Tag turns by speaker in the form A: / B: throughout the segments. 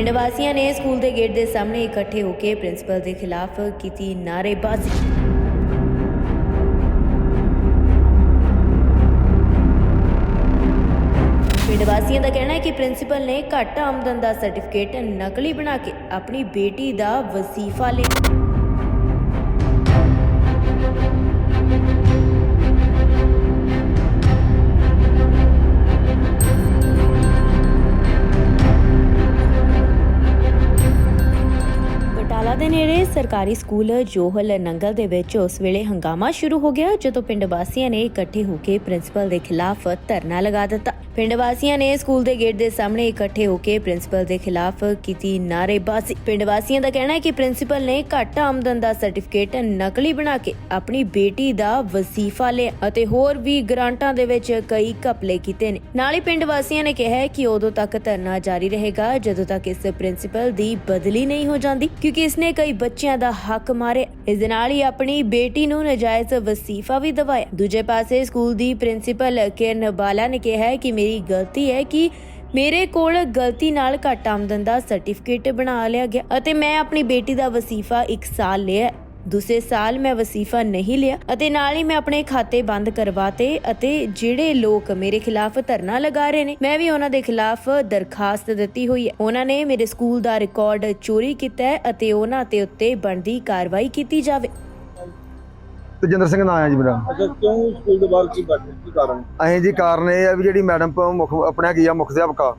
A: ਪਿੰਡ ਵਾਸੀਆਂ ਨੇ ਸਕੂਲ ਦੇ ਗੇਟ ਦੇ ਸਾਹਮਣੇ ਇਕੱਠੇ ਹੋ ਕੇ ਪ੍ਰਿੰਸੀਪਲ ਦੇ ਖਿਲਾਫ ਕੀਤੀ ਨਾਅਰੇਬਾਜ਼ੀ। ਪਿੰਡ ਵਾਸੀਆਂ ਦਾ ਕਹਿਣਾ ਹੈ ਕਿ ਪ੍ਰਿੰਸੀਪਲ ਨੇ ਘੱਟ ਆਮਦਨ ਦਾ ਸਰਟੀਫਿਕੇਟ ਨਕਲੀ ਬਣਾ ਕੇ ਆਪਣੀ ਬੇਟੀ ਦਾ ਵਜ਼ੀਫਾ ਲਿਆ। ਦੇ ਨੇੜੇ ਸਰਕਾਰੀ ਸਕੂਲ ਜੋਹਲ ਨੰਗਲ ਦੇ ਵਿੱਚ ਉਸ ਵੇਲੇ ਹੰਗਾਮਾ ਸ਼ੁਰੂ ਹੋ ਗਿਆ, ਜਦੋਂ ਪਿੰਡ ਵਾਸੀਆਂ ਨੇ ਇਕੱਠੇ ਹੋ ਕੇ ਪ੍ਰਿੰਸੀਪਲ ਦੇ ਖਿਲਾਫ ਧਰਨਾ ਲਗਾ ਦਿੱਤਾ। ਪਿੰਡ ਵਾਸੀਆਂ ਨੇ ਸਕੂਲ ਦੇ ਗੇਟ ਦੇ ਸਾਹਮਣੇ ਇਕੱਠੇ ਹੋ ਕੇ ਪ੍ਰਿੰਸੀਪਲ ਦੇ ਖਿਲਾਫ ਕੀਤੀ ਨਾਅਰੇਬਾਜ਼ੀ। ਪਿੰਡ ਵਾਸੀਆਂ ਦਾ ਕਹਿਣਾ ਹੈ ਕਿ ਪ੍ਰਿੰਸੀਪਲ ਨੇ ਘੱਟ ਆਮਦਨ ਦਾ ਸਰਟੀਫਿਕੇਟ ਨਕਲੀ ਬਣਾ ਕੇ ਆਪਣੀ ਬੇਟੀ ਦਾ ਵਜ਼ੀਫਾ ਲਿਆ ਅਤੇ ਹੋਰ ਵੀ ਗ੍ਰਾਂਟਾਂ ਦੇ ਵਿੱਚ ਕਈ ਘਪਲੇ ਕੀਤੇ ਨੇ। ਨਾਲ ਹੀ ਪਿੰਡ ਵਾਸੀਆਂ ਨੇ ਕਿਹਾ ਕਿ ਉਦੋਂ ਤੱਕ ਧਰਨਾ ਜਾਰੀ ਰਹੇਗਾ, ਜਦੋਂ ਤੱਕ ਇਸ ਪ੍ਰਿੰਸੀਪਲ ਦੀ ਬਦਲੀ ਨਹੀਂ ਹੋ ਜਾਂਦੀ, ਕਿਉਂਕਿ ਇਸਨੇ ਕਈ ਬੱਚਿਆਂ ਦਾ ਹੱਕ ਮਾਰਿਆ ਇਸ ਦੇ ਨਾਲ ਹੀ ਆਪਣੀ ਬੇਟੀ ਨੂੰ ਨਜਾਇਜ਼ ਵਸੀਫਾ ਵੀ ਦਵਾਇਆ। ਦੂਜੇ ਪਾਸੇ ਸਕੂਲ ਦੀ ਪ੍ਰਿੰਸੀਪਲ ਕਿਰਨ ਬਾਲਾ ਨੇ ਕਿਹਾ ਕਿ ਮੇਰੀ ਗਲਤੀ ਹੈ ਕਿ ਮੇਰੇ ਕੋਲ ਗਲਤੀ ਨਾਲ ਘੱਟ ਆਮਦਨ ਦਾ ਸਰਟੀਫਿਕੇਟ ਬਣਾ ਲਿਆ ਗਿਆ ਅਤੇ ਮੈਂ ਆਪਣੀ ਬੇਟੀ ਦਾ ਵਸੀਫਾ 1 ਸਾਲ ਲਿਆ ਦੂਸਰੇ ਸਾਲ ਮੈਂ ਵਸੀਫਾ ਨਹੀਂ ਲਿਆ ਅਤੇ ਨਾਲ ਹੀ ਮੈਂ ਆਪਣੇ ਖਾਤੇ ਬੰਦ ਕਰਵਾਤੇ ਅਤੇ ਜਿਹੜੇ ਲੋਕ ਮੇਰੇ ਖਿਲਾਫ ਧਰਨਾ ਲਗਾ ਰਹੇ ਨੇ ਮੈਂ ਵੀ ਉਹਨਾਂ ਦੇ ਖਿਲਾਫ ਦਰਖਾਸਤ ਦਿੱਤੀ ਹੋਈ ਹੈ। ਉਹਨਾਂ ਨੇ ਮੇਰੇ ਸਕੂਲ ਦਾ ਰਿਕਾਰਡ ਚੋਰੀ ਕੀਤਾ ਹੈ ਅਤੇ ਉਹਨਾਂ ਤੇ ਉੱਤੇ ਬਣਦੀ ਕਾਰਵਾਈ ਕੀਤੀ ਜਾਵੇ।
B: ਤੇਜਿੰਦਰ ਸਿੰਘ ਨਾਂ ਹੈ ਜੀ ਮੇਰਾ।
C: ਅੱਛਾ ਕਿਉਂ ਸਕੂਲ ਦੇ ਬਾਹਰ ਕੀ ਬੈਠੇ ਕੀ ਕਾਰਨ
B: ਅਸੀਂ ਜੀ ਕਾਰਨ ਇਹ ਆ ਵੀ ਜਿਹੜੀ ਮੈਡਮ ਮੁੱਖ ਆਪਣੇ ਹੈਗੀ ਆ ਮੁੱਖ ਅਧਿਆਪਕਾ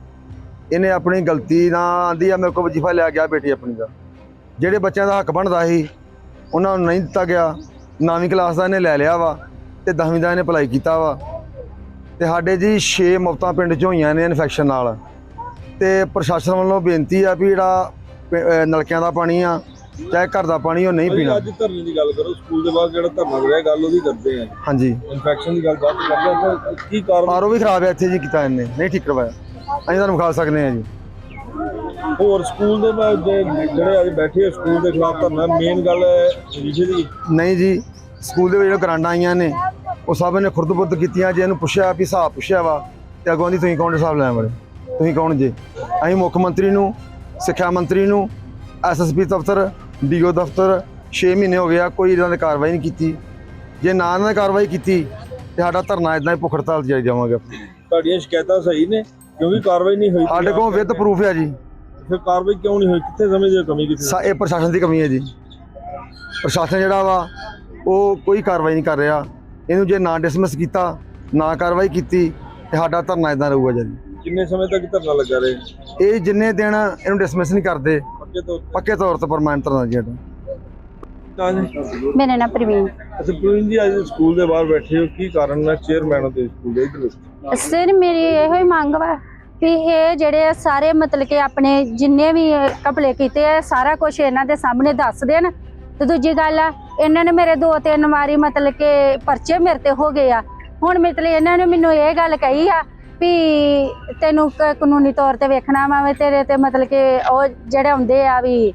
B: ਇਹਨੇ ਆਪਣੀ ਗਲਤੀ ਨਾਲ ਆਂਦੀ ਆ ਮੇਰੇ ਕੋਲ ਵਜੀਫਾ ਲਿਆ ਗਿਆ ਬੇਟੀ ਆਪਣੀ ਦਾ। ਜਿਹੜੇ ਬੱਚਿਆਂ ਦਾ ਹੱਕ ਬਣਦਾ ਸੀ ਉਹਨਾਂ ਨੂੰ ਨਹੀਂ ਦਿੱਤਾ ਗਿਆ। ਨੌਵੀਂ ਕਲਾਸ ਦਾ ਇਹਨੇ ਲੈ ਲਿਆ ਵਾ ਤੇ 10ਵੀਂ ਦਾ ਇਹਨੇ ਅਪਲਾਈ ਕੀਤਾ ਵਾ। ਤੇ ਸਾਡੇ ਜੀ 6 ਮੌਤਾਂ ਪਿੰਡ 'ਚ ਹੋਈਆਂ ਨੇ ਇਨਫੈਕਸ਼ਨ ਨਾਲ। ਤੇ ਪ੍ਰਸ਼ਾਸਨ ਵੱਲੋਂ ਬੇਨਤੀ ਆ ਵੀ ਜਿਹੜਾ ਨਲਕਿਆਂ ਦਾ ਪਾਣੀ ਆ ਚਾਹੇ ਘਰ ਦਾ ਪਾਣੀ ਉਹ ਨਹੀਂ ਪੀਣਾ।
C: ਅੱਜ ਧਰਨੇ ਦੀ ਗੱਲ ਕਰੋ ਸਕੂਲ ਦੇ ਬਾਹਰ ਜਿਹੜਾ ਧਰਨਾ ਹੋ ਰਿਹਾ ਗੱਲ ਉਹਦੀ ਕਰਦੇ ਆ।
B: ਹਾਂਜੀ।
C: ਇਨਫੈਕਸ਼ਨ ਦੀ ਗੱਲ ਬਾਅਦ ਕਰਦੇ ਆ ਕੀ ਕਾਰਨ?
B: ਆਰਓ ਵੀ ਖਰਾਬ ਹੈ ਇੱਥੇ ਜੀ ਕੀਤਾ ਇਹਨੇ ਨਹੀਂ ਠੀਕ ਕਰਵਾਇਆ। ਅਸੀਂ ਤੁਹਾਨੂੰ ਵਿਖਾ ਸਕਦੇ ਹਾਂ ਜੀ।
C: ਹੋਰ ਸਕੂਲ ਦੇ ਜੇ- ਜਿਹੜੇ ਅੱਜ ਬੈਠੇ ਸਕੂਲ ਦੇ ਖਿਲਾਫ ਧਰਨਾ ਮੇਨ ਗੱਲ ਹੈ ਵਿਸ਼ੇ ਦੀ।
B: ਨਹੀਂ ਜੀ ਸਕੂਲ ਦੇ ਵਿੱਚ ਜਿਹੜੇ ਗਰਾਂਡਾਂ ਆਈਆਂ ਨੇ ਉਹ ਸਭ ਨੇ ਖੁਰਦ-ਬੁਰਦ ਕੀਤੀਆਂ ਜੇ ਇਹਨੂੰ ਪੁੱਛਿਆ ਵੀ ਹਿਸਾਬ ਪੁੱਛਿਆ ਵਾ ਤੇ ਅੱਗੋਂ ਦੀ ਤੁਸੀਂ ਕੌਣ ਹਿਸਾਬ ਲੈਣ ਵਾਲੇ? ਤੁਸੀਂ ਕੌਣ ਜੇ? ਅਸੀਂ ਮੁੱਖ ਮੰਤਰੀ ਨੂੰ ਸਿੱਖਿਆ ਮੰਤਰੀ ਨੂੰ ਐਸਐਸਪੀ ਦਫ਼ਤਰ ਡੀਓ ਦਫ਼ਤਰ 6 ਮਹੀਨੇ ਹੋ ਗਏ ਆ ਕੋਈ ਇਹਨਾਂ ਨੇ ਕਾਰਵਾਈ ਨਹੀਂ ਕੀਤੀ। ਜੇ ਨਾ ਇਹਨਾਂ ਨੇ ਕਾਰਵਾਈ ਕੀਤੀ ਤੇ ਸਾਡਾ ਧਰਨਾ ਇਦਾਂ ਹੀ ਭੁੱਖ ਹੜਤਾਲ 'ਤੇ ਜਾਰੀ ਜਾਵਾਂਗੇ
C: ਤੁਹਾਡੀਆਂ ਸ਼ਿਕਾਇਤਾਂ ਸਹੀ ਨੇ ਕਿਉਂਕਿ ਕਾਰਵਾਈ ਨਹੀਂ ਹੋਈ।
B: ਸਾਡੇ ਕੋਲ ਵਿਦ ਪ੍ਰੂਫ ਹੈ ਜੀ।
C: ਫਿਰ ਕਾਰਵਾਈ ਕਿਉਂ ਨਹੀਂ ਹੋਈ? ਕਿੱਥੇ ਸਮਝਦੇ ਹੋ ਕਮੀ ਕਿੱਥੇ?
B: ਸਾ- ਇਹ ਪ੍ਰਸ਼ਾਸਨ ਦੀ ਕਮੀ ਹੈ ਜੀ। ਪ੍ਰਸ਼ਾਸਨ ਜਿਹੜਾ ਵਾ ਉਹ ਕੋਈ ਕਾਰਵਾਈ ਨਹੀਂ ਕਰ ਰਿਹਾ। ਇਹਨੂੰ ਜੇ ਨਾ ਡਿਸਮਿਸ ਕੀਤਾ ਨਾ ਕਾਰਵਾਈ ਕੀਤੀ ਤੇ ਸਾਡਾ ਧਰਨਾ ਇਦਾਂ ਰਹੂਗਾ ਜੀ।
C: ਕਿੰਨੇ ਸਮੇਂ ਤੱਕ ਧਰਨਾ ਲੱਗਾ ਰਹੇ?
B: ਇਹ ਜਿੰਨੇ ਦਿਨ ਇਹਨੂੰ ਡਿਸਮਿਸ ਨਹੀਂ ਕਰਦੇ
C: ਪੱਕੇ ਤੋਂ?
B: ਪੱਕੇ ਤੌਰ ਤੇ ਪਰਮਾਨੈਂਟ ਧਰਨਾ ਜੀ ਸਾਡਾ।
D: ਮੇਰਾ ਨਾਮ ਪ੍ਰਵੀਨ।
C: ਅੱਛਾ ਪ੍ਰਵੀਨ ਜੀ ਅੱਜ ਸਕੂਲ ਦੇ ਬਾਹਰ ਬੈਠੇ ਹੋ। ਕੀ ਕਾਰਨ ਹੈ? ਚੇਅਰਮੈਨ ਦੇ ਸਕੂਲ ਦੇ ਇੱਧਰ?
D: ਸਰ ਮੇਰੀ ਇਹੋ ਹੀ ਮੰਗ ਵਾ। ਵੀ ਇਹ ਜਿਹੜੇ ਸਾਰੇ ਮਤਲਬ ਕਿ ਆਪਣੇ ਜਿੰਨੇ ਵੀ ਕਪਲੇ ਕੀਤੇ ਆ, ਸਾਰਾ ਕੁਝ ਇਹਨਾਂ ਦੇ ਸਾਹਮਣੇ ਦੱਸ ਦੇਣ ਤੇ ਦੂਜੀ ਗੱਲ ਆ, ਇਹਨਾਂ ਨੇ ਮੇਰੇ ਦੋ ਤਿੰਨ ਵਾਰੀ ਮਤਲਬ ਕਿ ਪਰਚੇ ਮੇਰੇ ਤੇ ਹੋ ਗਏ ਆ। ਹੁਣ ਮਤਲਬ ਇਹਨਾਂ ਨੇ ਮੈਨੂੰ ਇਹ ਗੱਲ ਕਹੀ ਆ ਵੀ ਤੈਨੂੰ ਕ- ਕਾਨੂੰਨੀ ਤੌਰ ਤੇ ਵੇਖਣਾ ਵਾ ਤੇਰੇ ਤੇ ਮਤਲਬ ਕਿ ਉਹ ਜਿਹੜੇ ਹੁੰਦੇ ਆ ਵੀ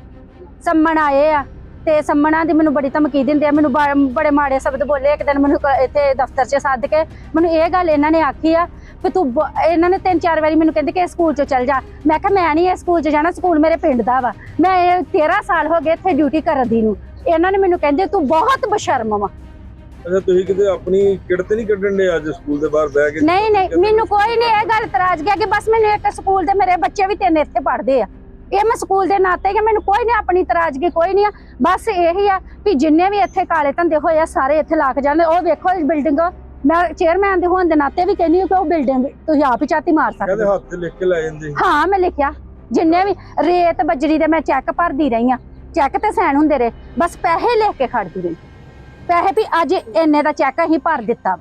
D: ਸੰਮਣ ਆਏ ਆ, ਤੇ ਸੰਮਣਾ ਦੀ ਮੈਨੂੰ ਬੜੀ ਧਮਕੀ ਦਿੰਦੇ ਆ। ਮੈਨੂੰ ਬਾ- ਬੜੇ ਮਾੜੇ ਸ਼ਬਦ ਬੋਲੇ ਇੱਕ ਦਿਨ ਮੈਨੂੰ ਇੱਥੇ ਦਫ਼ਤਰ 'ਚ ਸੱਦ ਕੇ। ਮੈਨੂੰ ਇਹ ਗੱਲ ਇਹਨਾਂ ਨੇ ਆਖੀ ਆ ਵੀ ਤੂੰ ਇਹਨਾਂ ਨੇ ਤਿੰਨ ਚਾਰ ਵਾਰੀ ਮੈਨੂੰ ਕਹਿੰਦੇ ਕਿ ਸਕੂਲ 'ਚ ਚੱਲ ਜਾ। ਮੈਂ ਕਿਹਾ ਮੈਂ ਨਹੀਂ ਇਹ ਸਕੂਲ 'ਚ ਜਾਣਾ ਸਕੂਲ ਮੇਰੇ ਪਿੰਡ ਦਾ ਵਾ। ਮੈਂ ਇਹ 13 ਸਾਲ ਹੋ ਗਏ ਇੱਥੇ ਡਿਊਟੀ ਕਰਨ ਦੀ ਨੂੰ। ਇਹਨਾਂ ਨੇ ਮੈਨੂੰ ਕਹਿੰਦੇ ਤੂੰ ਬਹੁਤ ਬਸ਼ਰਮ ਵਾ।
C: ਅੱਛਾ ਤੁਸੀਂ ਕਿਤੇ ਆਪਣੀ ਕਿੜਤ ਨਹੀਂ ਕੱਢਣ ਦੇ ਅੱਜ ਸਕੂਲ ਦੇ ਬਾਹਰ ਬਹਿ ਕੇ?
D: ਨਹੀਂ ਨਹੀਂ ਮੈਨੂੰ ਕੋਈ ਨਹੀਂ ਇਹ ਗੱਲ ਇਤਰਾਜ਼ ਗਿਆ ਕਿ ਬਸ ਮੈਨੂੰ ਇੱਕ ਸਕੂਲ ਦੇ ਮੇਰੇ ਬੱਚੇ ਵੀ ਤਿੰਨ ਇੱਥੇ ਪੜ੍ਹਦੇ ਆ। ਇਹ ਮੈਂ ਸਕੂਲ ਦੇ ਨਾਤੇ ਕਿ ਮੈਨੂੰ ਕੋਈ ਨਹੀਂ ਆਪਣੀ ਇਤਰਾਜ਼ਗੀ ਕੋਈ ਨਹੀਂ ਆ। ਬਸ ਇਹੀ ਆ ਵੀ ਜਿੰਨੇ ਵੀ ਇੱਥੇ ਕਾਲੇ ਧੰਦੇ ਹੋਏ ਆ ਸਾਰੇ ਇੱਥੇ ਲੱਗ ਜਾਂਦੇ ਉਹ ਵੇਖੋ ਇਸ ਬਿਲਡਿੰਗ ਮੈਂ ਚੇਅਰਮੈਨ ਦੇ ਹੋਣ ਦੇ ਨਾਤੇ ਵੀ ਕਹਿੰਦੀ ਹਾਂ ਕਿ ਉਹ ਬਿਲਡਿੰਗ ਤੁਸੀਂ ਆਪ ਹੀ ਚਾਤੀ ਮਾਰ ਸਕਦੇ
C: ਕਹਿੰਦੇ। ਹੱਥ ਤੇ ਲਿਖ ਕੇ ਲੈ ਜਾਂਦੇ
D: ਹਾਂ ਮੈਂ ਲਿਖਿਆ। ਜਿੰਨੇ ਵੀ ਰੇਤ ਬਜਰੀ ਦੇ ਮੈਂ ਚੈੱਕ ਭਰਦੀ ਰਹੀ ਆ ਚੈੱਕ ਤੇ ਸਾਈਨ ਹੁੰਦੇ ਰਹੇ। ਬਸ ਪੈਸੇ ਲਿਖ ਕੇ ਖੜਦੀ ਰਹੀ। ਪੈਸੇ ਵੀ ਅੱਜ ਇੰਨੇ ਦਾ ਚੈੱਕ ਅਸੀਂ ਭਰ ਦਿੱਤਾ।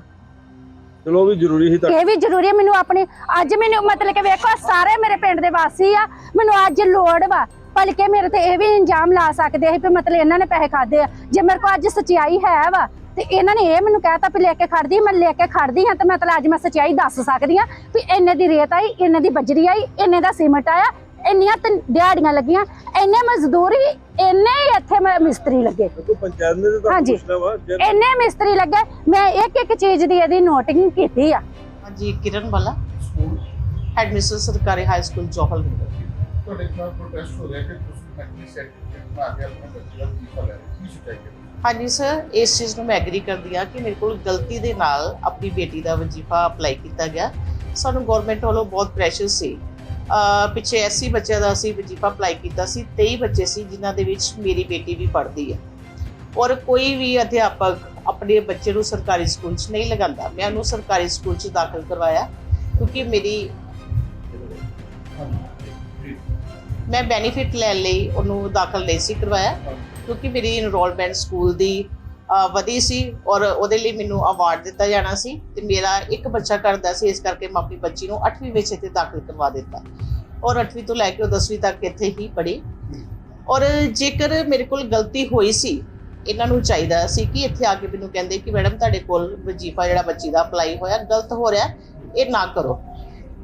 C: ਚਲੋ ਵੀ ਜ਼ਰੂਰੀ ਸੀ ਤੁਹਾਡੇ
D: ਇਹ ਵੀ ਜ਼ਰੂਰੀ ਹੈ ਮੈਨੂੰ ਆਪਣੀ ਅੱਜ ਮੈਨੂੰ ਮਤਲਬ ਕਿ ਵੇਖੋ ਸਾਰੇ ਮੇਰੇ ਪਿੰਡ ਦੇ ਵਾਸੀ ਆ। ਮੈਨੂੰ ਅੱਜ ਲੋੜ ਵਾ। ਭਲਕੇ ਮੇਰੇ ਤੇ ਇਹ ਵੀ ਇੰਜਾਮ ਲਾ ਸਕਦੇ ਸੀ ਵੀ ਮਤਲਬ ਇਹਨਾਂ ਨੇ ਪੈਸੇ ਖਾਦੇ ਆ। ਜੇ ਮੇਰੇ ਕੋਲ ਅੱਜ ਸਚਾਈ ਹੈ ਵਾ ਤੇ ਇਹਨਾਂ ਨੇ ਇਹ ਮੈਨੂੰ ਕਹਿਤਾ ਵੀ ਲੈ ਕੇ ਖੜਦੀ ਮੈਂ ਲੈ ਕੇ ਖੜਦੀ ਹਾਂ ਤੇ ਮੈਂ ਤਾਂ ਅੱਜ ਮੈਂ ਸਚਾਈ ਦੱਸ ਸਕਦੀ ਹਾਂ ਵੀ ਇੰਨੇ ਦੀ ਰੇਤ ਆਈ ਇੰਨੇ ਦੀ ਬਜਰੀ ਆਈ ਇੰਨੇ ਦਾ ਸੀਮਟ ਆਇਆ ਇੰਨੀਆਂ ਤੇ ਦਿਹਾੜੀਆਂ ਲੱਗੀਆਂ ਇੰਨੇ ਮਜ਼ਦੂਰੀ ਇੰਨੇ ਇੱਥੇ ਮਿਸਤਰੀ ਲੱਗੇ।
C: ਪੰਚਾਇਤ ਨੇ ਤਾਂ
D: ਹਾਂਜੀ। ਇੰਨੇ ਮਿਸਤਰੀ ਲੱਗੇ ਮੈਂ ਇੱਕ ਇੱਕ ਚੀਜ਼ ਦੀ ਇਹਦੀ ਨੋਟਿੰਗ ਕੀਤੀ ਆ।
E: ਹਾਂਜੀ ਕਿਰਨ ਵਾਲਾ ਹੈਡਮਿਸਟਰ ਸਰਕਾਰੀ ਹਾਈ ਸਕੂਲ ਜੋਹਲ ਤੁਹਾਡੇ ਖਿਲਾਫ ਪ੍ਰੋਟੈਸਟ ਹੋ ਰਿਹਾ ਕਿ
F: ਹਾਂਜੀ ਸਰ ਇਸ ਚੀਜ਼ ਨੂੰ ਮੈਂ ਐਗਰੀ ਕਰਦੀ ਹਾਂ ਕਿ ਮੇਰੇ ਕੋਲ ਗਲਤੀ ਦੇ ਨਾਲ ਆਪਣੀ ਬੇਟੀ ਦਾ ਵਜ਼ੀਫਾ ਅਪਲਾਈ ਕੀਤਾ ਗਿਆ। ਸਾਨੂੰ ਗਵਰਨਮੈਂਟ ਵੱਲੋਂ ਬਹੁਤ ਪ੍ਰੈਸ਼ਰ ਸੀ। ਪਿੱਛੇ 80 ਬੱਚਿਆਂ ਦਾ ਅਸੀਂ ਵਜ਼ੀਫਾ ਅਪਲਾਈ ਕੀਤਾ ਸੀ 23 ਬੱਚੇ ਸੀ ਜਿਨ੍ਹਾਂ ਦੇ ਵਿੱਚ ਮੇਰੀ ਬੇਟੀ ਵੀ ਪੜ੍ਹਦੀ ਹੈ। ਔਰ ਕੋਈ ਵੀ ਅਧਿਆਪਕ ਆਪਣੇ ਬੱਚੇ ਨੂੰ ਸਰਕਾਰੀ ਸਕੂਲ 'ਚ ਨਹੀਂ ਲਗਾਉਂਦਾ। ਮੈਂ ਉਹਨੂੰ ਸਰਕਾਰੀ ਸਕੂਲ 'ਚ ਦਾਖਲ ਕਰਵਾਇਆ ਕਿਉਂਕਿ ਮੇਰੀ ਮੈਂ ਬੈਨੀਫਿਟ ਲੈਣ ਲਈ ਉਹਨੂੰ ਦਾਖਲ ਨਹੀਂ ਸੀ ਕਰਵਾਇਆ, ਕਿਉਂਕਿ ਮੇਰੀ ਇਨਰੋਲਮੈਂਟ ਸਕੂਲ ਦੀ ਵਧੀ ਸੀ ਔਰ ਉਹਦੇ ਲਈ ਮੈਨੂੰ ਅਵਾਰਡ ਦਿੱਤਾ ਜਾਣਾ ਸੀ ਤੇ ਮੇਰਾ ਇੱਕ ਬੱਚਾ ਕਰਦਾ ਸੀ, ਇਸ ਕਰਕੇ ਮੈਂ ਆਪਣੀ ਬੱਚੀ ਨੂੰ 8ਵੀਂ ਵਿੱਚ ਇੱਥੇ ਦਾਖਲ ਕਰਵਾ ਦਿੱਤਾ। ਔਰ 8ਵੀਂ ਤੋਂ ਲੈ ਕੇ ਉਹ 10ਵੀਂ ਤੱਕ ਇੱਥੇ ਹੀ ਪੜ੍ਹੀ। ਔਰ ਜੇਕਰ ਮੇਰੇ ਕੋਲ ਗਲਤੀ ਹੋਈ ਸੀ, ਇਹਨਾਂ ਨੂੰ ਚਾਹੀਦਾ ਸੀ ਕਿ ਇੱਥੇ ਆ ਕੇ ਮੈਨੂੰ ਕਹਿੰਦੇ ਕਿ ਮੈਡਮ ਤੁਹਾਡੇ ਕੋਲ ਵਜ਼ੀਫਾ ਜਿਹੜਾ ਬੱਚੀ ਦਾ ਅਪਲਾਈ ਹੋਇਆ, ਗਲਤ ਹੋ ਰਿਹਾ, ਇਹ ਨਾ ਕਰੋ।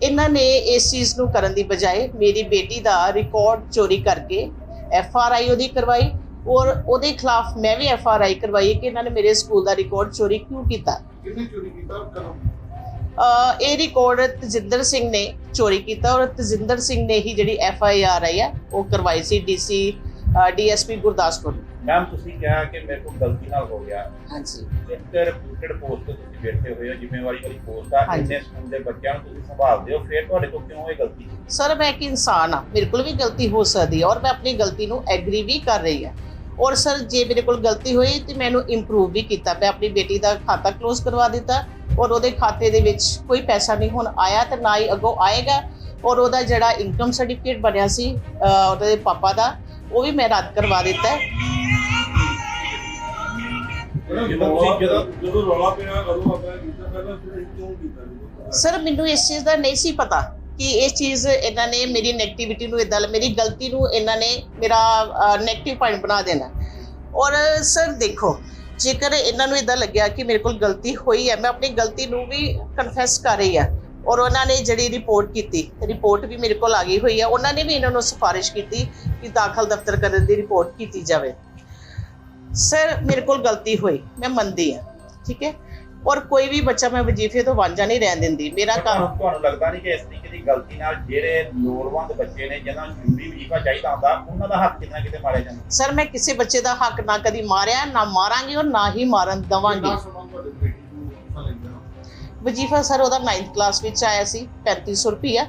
F: ਇਹਨਾਂ ਨੇ ਇਸ ਚੀਜ਼ ਨੂੰ ਕਰਨ ਦੀ ਬਜਾਏ ਮੇਰੀ ਬੇਟੀ ਦਾ ਰਿਕਾਰਡ ਚੋਰੀ ਕਰਕੇ ਐਫ ਆਰ ਆਈ ਉਹਦੀ ਕਰਵਾਈ ਔਰ ਉਹਦੇ ਖਿਲਾਫ ਮੈਂ ਵੀ ਐਫ ਆਰ ਆਈ ਕਰਵਾਈ ਕਿ ਇਹਨਾਂ ਨੇ ਮੇਰੇ ਸਕੂਲ ਦਾ ਰਿਕਾਰਡ ਚੋਰੀ ਕਿਉਂ ਕੀਤਾ।
E: ਚੋਰੀ
F: ਅਹ ਇਹ ਰਿਕਾਰਡ ਤਜਿੰਦਰ ਸਿੰਘ ਨੇ ਚੋਰੀ ਕੀਤਾ ਔਰ ਤਜਿੰਦਰ ਸਿੰਘ ਨੇ ਹੀ ਜਿਹੜੀ ਐਫ ਆਈ ਆਰ ਆਈ ਹੈ ਉਹ ਕਰਵਾਈ ਸੀ ਡੀਸੀ ਡੀਐਸਪੀ ਗੁਰਦਾਸਪੁਰ
G: ਮੈਮ ਤੁਸੀਂ ਕਿਹਾ ਕਿ ਮੇਰੇ ਕੋਲ ਗਲਤੀ ਨਾਲ ਹੋ ਗਿਆ।
F: ਹਾਂਜੀ।
G: ਇੱਕ ਰਿਪੂਟਡ ਪੋਸਟ ਤੇ ਤੁਸੀਂ ਬੈਠੇ ਹੋਏ ਹੋ ਜ਼ਿੰਮੇਵਾਰੀ ਵਾਲੀ ਪੋਸਟ ਆ। ਇੰਨੇ ਸਕੂਲ ਦੇ ਬੱਚਿਆਂ ਨੂੰ ਤੁਸੀਂ ਸੰਭਾਲਦੇ ਹੋ ਫਿਰ ਤੁਹਾਡੇ ਕੋਲ ਕਿਉਂ ਇਹ ਗਲਤੀ?
F: ਸਰ ਮੈਂ ਇੱਕ ਇਨਸਾਨ ਆ ਮੇਰੇ ਕੋਲ ਵੀ ਗਲਤੀ ਹੋ ਸਕਦੀ ਹੈ ਔਰ ਮੈਂ ਆਪਣੀ ਗਲਤੀ ਨੂੰ ਐਗਰੀ ਵੀ ਕਰ ਰਹੀ ਹਾਂ ਔਰ ਸਰ ਜੇ ਮੇਰੇ ਕੋਲ ਗਲਤੀ ਹੋਈ ਤੇ ਮੈਨੂੰ ਇੰਪਰੂਵ ਵੀ ਕੀਤਾ ਮੈਂ ਆਪਣੀ ਬੇਟੀ ਦਾ ਖਾਤਾ ਕਲੋਜ਼ ਕਰਵਾ ਦਿੱਤਾ ਔਰ ਉਹਦੇ ਖਾਤੇ ਦੇ ਵਿੱਚ ਕੋਈ ਪੈਸਾ ਨਹੀਂ ਹੁਣ ਆਇਆ ਤੇ ਨਾ ਹੀ ਅੱਗੋਂ ਆਏਗਾ ਔਰ ਉਹਦਾ ਜਿਹੜਾ ਇਨਕਮ ਸਰਟੀਫਿਕੇਟ ਬਣਿਆ ਸੀ ਉਹਦੇ ਪਾਪਾ ਦਾ ਉਹ ਵੀ ਮੈਂ ਰੱਦ ਕਰਵਾ ਦਿੱਤਾ।
C: ਜਦੋਂ ਤੁਸੀਂ ਜਦੋਂ ਜਦੋਂ ਰੌਲਾ ਪਿਆ ਕਦੋਂ ਆਪਾਂ ਕੀਤਾ ਪਹਿਲਾਂ ਫਿਰ ਕਿਉਂ ਕੀਤਾ ਜੀ?
F: ਸਰ ਮੈਨੂੰ ਇਸ ਚੀਜ਼ ਦਾ ਨਹੀਂ ਸੀ ਪਤਾ ਕਿ ਇਹ ਚੀਜ਼ ਇਹਨਾਂ ਨੇ ਮੇਰੀ ਨੈਗੇਟਿਵਿਟੀ ਨੂੰ ਇਦਾਂ ਮੇਰੀ ਗਲਤੀ ਨੂੰ ਇਹਨਾਂ ਨੇ ਮੇਰਾ ਨੈਗੇਟਿਵ ਪੁਆਇੰਟ ਬਣਾ ਦੇਣਾ। ਔਰ ਸਰ ਦੇਖੋ ਜੇਕਰ ਇਹਨਾਂ ਨੂੰ ਇਦਾਂ ਲੱਗਿਆ ਕਿ ਮੇਰੇ ਕੋਲ ਗਲਤੀ ਹੋਈ ਹੈ ਮੈਂ ਆਪਣੀ ਗਲਤੀ ਨੂੰ ਵੀ ਕਨਫੈਸ ਕਰ ਰਹੀ ਹਾਂ ਔਰ ਉਹਨਾਂ ਨੇ ਜਿਹੜੀ ਰਿਪੋਰਟ ਕੀਤੀ ਰਿਪੋਰਟ ਵੀ ਮੇਰੇ ਕੋਲ ਆ ਗਈ ਹੋਈ ਹੈ ਉਹਨਾਂ ਨੇ ਵੀ ਇਹਨਾਂ ਨੂੰ ਸਿਫਾਰਿਸ਼ ਕੀਤੀ ਕਿ ਦਾਖਲ ਦਫ਼ਤਰ ਕਰਨ ਦੀ ਰਿਪੋਰਟ ਕੀਤੀ ਜਾਵੇ। ਸਰ ਮੇਰੇ ਕੋਲ ਗਲਤੀ ਹੋਈ ਮੈਂ ਮੰਨਦੀ ਹਾਂ ਠੀਕ ਹੈ? ਔਰ ਕੋਈ ਵੀ ਬੱਚਾ ਮੈਂ ਵਜ਼ੀਫੇ ਤੋਂ ਵਾਂਝਾ ਨਹੀਂ ਰਹਿਣ ਦਿੰਦੀ ਮੇਰਾ ਕੰਮ
G: ਤੁਹਾਨੂੰ ਤੁਹਾਨੂੰ ਲੱਗਦਾ ਨਹੀਂ ਕਿ ਇਸ ਤਰੀਕੇ ਦੀ ਗਲਤੀ ਨਾਲ ਜਿਹੜੇ ਲੋੜਵੰਦ ਬੱਚੇ ਨੇ ਜਿਨ੍ਹਾਂ ਨੂੰ ਜ਼ਰੂਰੀ ਵਜ਼ੀਫਾ ਚਾਹੀਦਾ ਹੁੰਦਾ ਉਹਨਾਂ ਦਾ ਹੱਕ ਕਿਤੇ ਨਾ ਕਿਤੇ ਮਾਰਿਆ ਜਾਂਦਾ?
F: ਸਰ ਮੈਂ ਕਿਸੇ ਬੱਚੇ ਦਾ ਹੱਕ ਨਾ ਕਦੀ ਮਾਰਿਆ ਨਾ ਮਾਰਾਂਗੀ ਔਰ ਨਾ ਹੀ ਮਾਰਨ ਦਵਾਂਗੀ।
E: ਵਜ਼ੀਫਾ
F: ਸਰ ਉਹਦਾ 9th ਕਲਾਸ ਵਿੱਚ ਆਇਆ ਸੀ 3500 ਰੁਪਈਆ।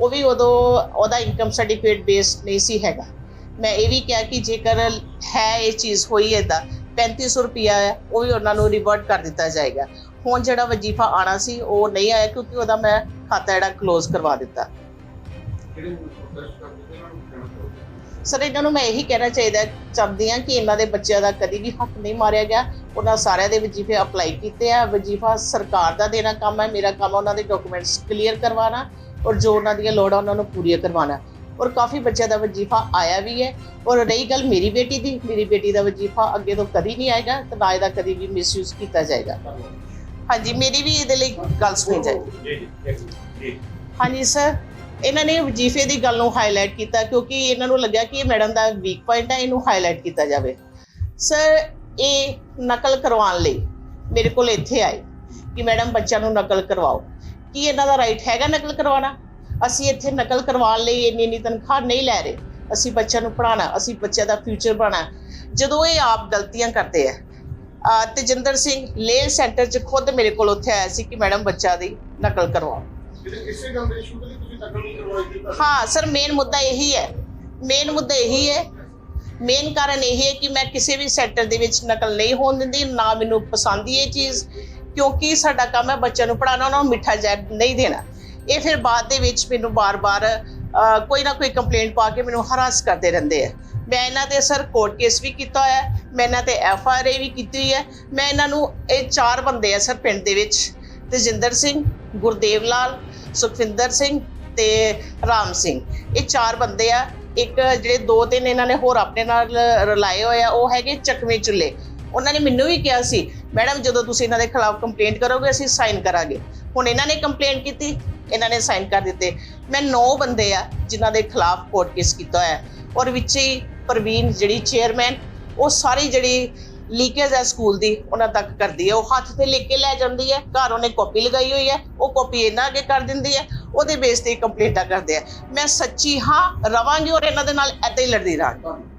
F: ਉਹ ਵੀ ਉਦੋਂ ਉਹਦਾ ਇਨਕਮ ਸਰਟੀਫਿਕੇਟ ਬੇਸਡ ਨਹੀਂ ਸੀ ਹੈਗਾ। ਮੈਂ ਇਹ ਵੀ ਕਿਹਾ ਕਿ ਜੇਕਰ ਹੈ ਇਹ ਚੀਜ਼ ਹੋਈ ਇਦਾਂ 3500 ਰੁਪਈਆ ਹੈ, ਉਹ ਵੀ ਉਹਨਾਂ ਨੂੰ ਰਿਵਰਟ ਕਰ ਦਿੱਤਾ ਜਾਏਗਾ। ਹੁਣ ਜਿਹੜਾ ਵਜ਼ੀਫਾ ਆਣਾ ਸੀ, ਉਹ ਨਹੀਂ ਆਇਆ ਕਿਉਂਕਿ ਉਹਦਾ ਮੈਂ ਖਾਤਾ ਜਿਹੜਾ ਕਲੋਜ਼ ਕਰਵਾ ਦਿੱਤਾ। ਸਰ, ਇਹਨਾਂ ਨੂੰ ਮੈਂ ਇਹੀ ਕਹਿਣਾ ਚਾਹੀਦਾ, ਚਾਹੁੰਦੀ ਹਾਂ ਕਿ ਇਹਨਾਂ ਦੇ ਬੱਚਿਆਂ ਦਾ ਕਦੀ ਵੀ ਹੱਕ ਨਹੀਂ ਮਾਰਿਆ ਗਿਆ। ਉਹਨਾਂ ਸਾਰਿਆਂ ਦੇ ਵਜ਼ੀਫੇ ਅਪਲਾਈ ਕੀਤੇ ਆ। ਵਜ਼ੀਫਾ ਸਰਕਾਰ ਦਾ ਦੇਣਾ ਕੰਮ ਹੈ। ਮੇਰਾ ਕੰਮ ਉਹਨਾਂ ਦੇ ਡਾਕੂਮੈਂਟਸ ਕਲੀਅਰ ਕਰਵਾਉਣਾ ਔਰ ਜੋ ਉਹਨਾਂ ਦੀਆਂ ਲੋੜਾਂ, ਉਹਨਾਂ ਨੂੰ ਪੂਰੀਆਂ ਕਰਵਾਉਣਾ। ਔਰ ਕਾਫੀ ਬੱਚਿਆਂ ਦਾ ਵਜ਼ੀਫਾ ਆਇਆ ਵੀ ਹੈ। ਔਰ ਰਹੀ ਗੱਲ ਮੇਰੀ ਬੇਟੀ ਦੀ ਮੇਰੀ ਬੇਟੀ ਦਾ ਵਜ਼ੀਫਾ ਅੱਗੇ ਤੋਂ ਕਦੀ ਨਹੀਂ ਆਏਗਾ ਤੇ ਨਾ ਇਹਦਾ ਕਦੀ ਵੀ ਮਿਸਯੂਜ਼ ਕੀਤਾ ਜਾਏਗਾ। ਹਾਂਜੀ ਮੇਰੀ ਵੀ ਇਹਦੇ ਲਈ ਗੱਲ ਸੁਣੀ ਜਾਏਗੀ
G: ਜੀ ਜੀ
F: ਹਾਂਜੀ ਸਰ ਇਹਨਾਂ ਨੇ ਵਜ਼ੀਫੇ ਦੀ ਗੱਲ ਨੂੰ ਹਾਈਲਾਈਟ ਕੀਤਾ ਕਿਉਂਕਿ ਇਹਨਾਂ ਨੂੰ ਲੱਗਿਆ ਕਿ ਇਹ ਮੈਡਮ ਦਾ ਵੀਕ ਪੁਆਇੰਟ ਹੈ ਇਹਨੂੰ ਹਾਈਲਾਈਟ ਕੀਤਾ ਜਾਵੇ। ਸਰ ਇਹ ਨਕਲ ਕਰਵਾਉਣ ਲਈ ਮੇਰੇ ਕੋਲ ਇੱਥੇ ਆਏ ਕਿ ਮੈਡਮ ਬੱਚਿਆਂ ਨੂੰ ਨਕਲ ਕਰਵਾਓ। ਕੀ ਇਹਨਾਂ ਦਾ ਰਾਈਟ ਹੈਗਾ ਨਕਲ ਕਰਵਾਉਣਾ? ਅਸੀਂ ਇੱਥੇ ਨਕਲ ਕਰਵਾਉਣ ਲਈ ਇੰਨੀ ਇੰਨੀ ਤਨਖਾਹ ਨਹੀਂ ਲੈ ਰਹੇ। ਅਸੀਂ ਬੱਚਿਆਂ ਨੂੰ ਪੜਾਉਣਾ ਅਸੀਂ ਬੱਚਿਆਂ ਦਾ ਫਿਊਚਰ ਬਣਾਉਣਾ। ਜਦੋਂ ਇਹ ਆਪ ਗਲਤੀਆਂ ਕਰਦੇ ਆ ਤੇਜਿੰਦਰ ਸਿੰਘ ਲੇਲ ਸੈਂਟਰ 'ਚ ਖੁਦ ਮੇਰੇ ਕੋਲ ਉੱਥੇ ਆਇਆ ਸੀ ਕਿ ਮੈਡਮ ਬੱਚਾ ਦੀ ਨਕਲ ਕਰਵਾਓ।
E: ਜਿਹੜੇ ਇਸੇ ਗੱਲ ਦੇ ਇਸ਼ੂ ਤੇ ਤੁਸੀਂ ਨਕਲ ਨਹੀਂ ਕਰਵਾਈ ਜੀ ਤਾਂ
F: ਹਾਂ ਸਰ ਮੇਨ ਮੁੱਦਾ ਇਹੀ ਹੈ। ਮੇਨ ਮੁੱਦਾ ਇਹੀ ਹੈ। ਮੇਨ ਕਾਰਨ ਇਹ ਹੈ ਕਿ ਮੈਂ ਕਿਸੇ ਵੀ ਸੈਕਟਰ ਦੇ ਵਿੱਚ ਨਕਲ ਨਹੀਂ ਹੋਣ ਦਿੰਦੀ ਨਾ ਮੈਨੂੰ ਪਸੰਦ ਹੀ ਇਹ ਚੀਜ਼। ਕਿਉਂਕਿ ਸਾਡਾ ਕੰਮ ਹੈ ਬੱਚਿਆਂ ਨੂੰ ਪੜਾਉਣਾ ਉਹਨਾਂ ਨੂੰ ਮਿੱਠਾ ਜ਼ਹਿਰ ਨਹੀਂ ਦੇਣਾ। ਇਹ ਫਿਰ ਬਾਅਦ ਦੇ ਵਿੱਚ ਮੈਨੂੰ ਬਾਰ-ਬਾਰ ਕੋਈ ਨਾ ਕੋਈ ਕੰਪਲੇਂਟ ਪਾ ਕੇ ਮੈਨੂੰ ਹਰਾਸ ਕਰਦੇ ਰਹਿੰਦੇ ਆ। ਮੈਂ ਇਹਨਾਂ ਤੇ ਸਰ ਕੋਰਟ ਕੇਸ ਵੀ ਕੀਤਾ ਹੋਇਆ ਮੈਂ ਇਹਨਾਂ ਤੇ ਐਫ ਆਰ ਆਈ ਵੀ ਕੀਤੀ ਹੋਈ ਹੈ। ਮੈਂ ਇਹਨਾਂ ਨੂੰ, ਇਹ ਚਾਰ ਬੰਦੇ ਆ ਸਰ ਪਿੰਡ ਦੇ ਵਿੱਚ, ਤੇਜਿੰਦਰ ਸਿੰਘ, ਗੁਰਦੇਵ ਲਾਲ, ਸੁਖਵਿੰਦਰ ਸਿੰਘ ਤੇ ਰਾਮ ਸਿੰਘ। ਇਹ ਚਾਰ ਬੰਦੇ ਆ, ਇੱਕ ਜਿਹੜੇ ਦੋ ਤਿੰਨ ਇਹਨਾਂ ਨੇ ਹੋਰ ਆਪਣੇ ਨਾਲ ਰਲਾਏ ਹੋਏ ਆ, ਉਹ ਹੈਗੇ ਚੱਕਵੇਂ ਚੁੱਲੇ ਉਹਨਾਂ ਨੇ ਮੈਨੂੰ ਵੀ ਕਿਹਾ ਸੀ, ਮੈਡਮ, ਜਦੋਂ ਤੁਸੀਂ ਇਹਨਾਂ ਦੇ ਖਿਲਾਫ ਕੰਪਲੇਂਟ ਕਰੋਗੇ, ਅਸੀਂ ਸਾਈਨ ਕਰਾਂਗੇ। ਹੁਣ ਇਹਨਾਂ ਨੇ ਕੰਪਲੇਂਟ ਕੀਤੀ ਇਹਨਾਂ ਨੇ ਸਾਈਨ ਕਰ ਦਿੱਤੇ। ਮੈਂ 9 ਬੰਦੇ ਆ ਜਿਨ੍ਹਾਂ ਦੇ ਖਿਲਾਫ ਕੋਰਟ ਕੇਸ ਕੀਤਾ ਹੋਇਆ। ਔਰ ਵਿੱਚ ਹੀ ਪ੍ਰਵੀਨ ਜਿਹੜੀ ਚੇਅਰਮੈਨ ਉਹ ਸਾਰੀ ਜਿਹੜੀ ਲੀਕੇਜ ਹੈ ਸਕੂਲ ਦੀ, ਉਹਨਾਂ ਤੱਕ ਕਰਦੀ ਹੈ। ਉਹ ਹੱਥ ਤੇ ਲਿਖ ਕੇ ਲੈ ਜਾਂਦੀ ਹੈ। ਘਰ ਉਹਨੇ ਕਾਪੀ ਲਗਾਈ ਹੋਈ ਹੈ। ਉਹ ਕਾਪੀ ਇਹਨਾਂ ਅੱਗੇ ਕਰ ਦਿੰਦੀ ਹੈ। ਉਹਦੇ ਬੇਸ ਤੇ ਕੰਪਲੇਂਟਾਂ ਕਰਦੇ ਆ। ਮੈਂ ਸੱਚੀ ਹਾਂ ਰਵਾਂਗੀ ਔਰ ਇਹਨਾਂ ਦੇ ਨਾਲ ਏਦਾਂ ਹੀ ਲੜਦੀ ਰਹਾਂਗੀ।